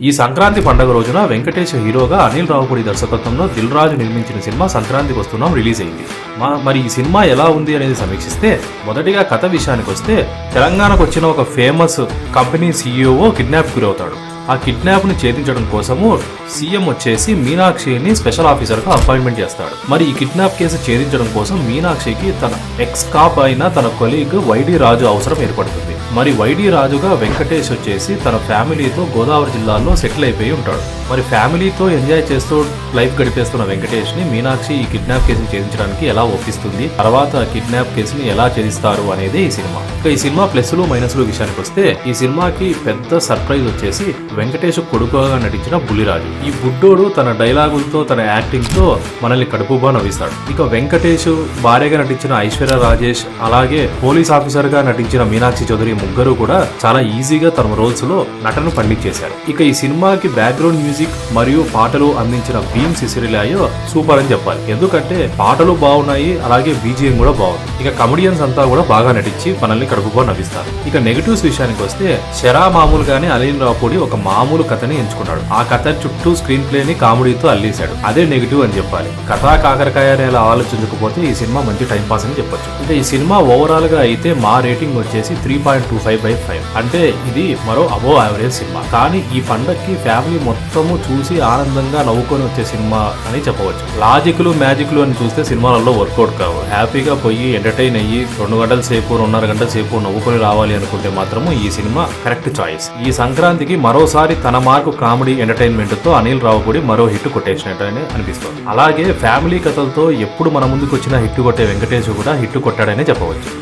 ఈ సంక్రాంతి పండుగ రోజున వెంకటేష్ హీరోగా అనిల్ రావుపూడి దర్శకత్వంలో దిల్ రాజు నిర్మించిన సినిమా సంక్రాంతికి వస్తున్నాం రిలీజ్ అయింది. మా- మరి ఈ సినిమా ఎలా ఉంది అనేది సమీక్షిస్తే మొదటిగా కథ విషయానికి వస్తే తెలంగాణకు వచ్చిన ఒక ఫేమస్ కంపెనీ సీఈఓ కిడ్నాప్ గురవుతాడు. ఆ కిడ్నాప్ని ఛేదించడం కోసము సీఎం వచ్చేసి మీనాక్షిని స్పెషల్ ఆఫీసర్గా అపాయింట్మెంట్ చేస్తాడు. మరి ఈ కిడ్నాప్ కేసు ఛేదించడం కోసం మీనాక్షికి తన ఎక్స్ కాప్ అయిన తన కొలీగ్ వైడి రాజు అవసరం ఏర్పడుతుంది. మరి వైడి రాజుగా వెంకటేష్ వచ్చేసి తన ఫ్యామిలీతో గోదావరి జిల్లాలో సెటిల్ అయిపోయి ఉంటాడు. మరి ఫ్యామిలీతో ఎంజాయ్ చేస్తూ లైఫ్ గడిపేస్తున్న వెంకటేష్ని మీనాక్షి ఈ కిడ్నాప్ కేసుని ఛేదించడానికి ఎలా ఒప్పిస్తుంది? తర్వాత కిడ్నాప్ కేసుని ఎలా ఛేదిస్తారు అనేది ఈ సినిమా. ఇక ఈ సినిమా ప్లస్లు మైనస్లు విషయానికి వస్తే ఈ సినిమాకి పెద్ద సర్ప్రైజ్ వచ్చేసి వెంకటేష్ కొడుకుగా నటించిన బుల్లిరాజు. ఈ బుడ్డోడు తన డైలాగులతో తన యాక్టింగ్తో మనల్ని కడుపుబా నవ్విస్తాడు. ఇక వెంకటేష్ భార్యగా నటించిన ఐశ్వర్య రాజేష్ అలాగే పోలీస్ ఆఫీసర్గా నటించిన మీనాక్షి చౌదరి ముగ్గురు కూడా చాలా ఈజీగా తమ రోల్స్లో నటన పండించేశారు. ఇక ఈ సినిమాకి బ్యాక్గ్రౌండ్ మ్యూజిక్ మరియు పాటలు అందించిన భీమ్ సిసిరిలాయో సూపర్ అని చెప్పాలి. ఎందుకంటే పాటలు బాగున్నాయి అలాగే బీజిఎం కూడా బాగుంది. ఇక కమెడియన్స్ అంతా కూడా బాగా నటించి మనల్ని కడుపుబా నవ్విస్తారు. ఇక నెగటివ్స్ విషయానికి వస్తే శరా మామూలుగానే అలీన్ రాపూడి ఒక మామూలు కథని ఎంచుకున్నాడు. ఆ కథ చుట్టూ స్క్రీన్ ప్లేని కామెడీతో అల్లేశాడు. అదే నెగిటివ్ అని చెప్పాలి. కథా కాకరకాయ ఎలా ఆలోచించకపోతే ఈ సినిమా మంచి టైం పాస్ అని చెప్పొచ్చు. ఇంకా ఈ సినిమా ఓవరాల్గా అయితే మా రేటింగ్ వచ్చేసి three point two five by five అంటే ఇది మరో అబో యావరేజ్ సినిమా. కానీ ఈ పండక్కి ఫ్యామిలీ మొత్తము చూసి ఆనందంగా నవ్వుకొని వచ్చే సినిమా అని చెప్పవచ్చు. లాజిక్లు మ్యాజిక్లు అని చూస్తే సినిమాలలో వర్కౌట్ కావు. హ్యాపీగా పోయి ఎంటర్టైన్ అయ్యి రెండు గంటల సేపు రెండున్నర గంటల సేపు నవ్వుకొని రావాలి అనుకుంటే మాత్రము ఈ సినిమా కరెక్ట్ చాయిస్ ఈ సంక్రాంతికి మరో మరోసారి తన మార్కు కామెడీ ఎంటర్టైన్మెంట్తో అనిల్ రావుపూడి మరో హిట్ కొట్టేసినట్టనే అనిపిస్తుంది. అలాగే ఫ్యామిలీ కథలతో ఎప్పుడు మన ముందుకు వచ్చిన హిట్ కొట్టే వెంకటేష్ కూడా హిట్ కొట్టాడనే చెప్పవచ్చు.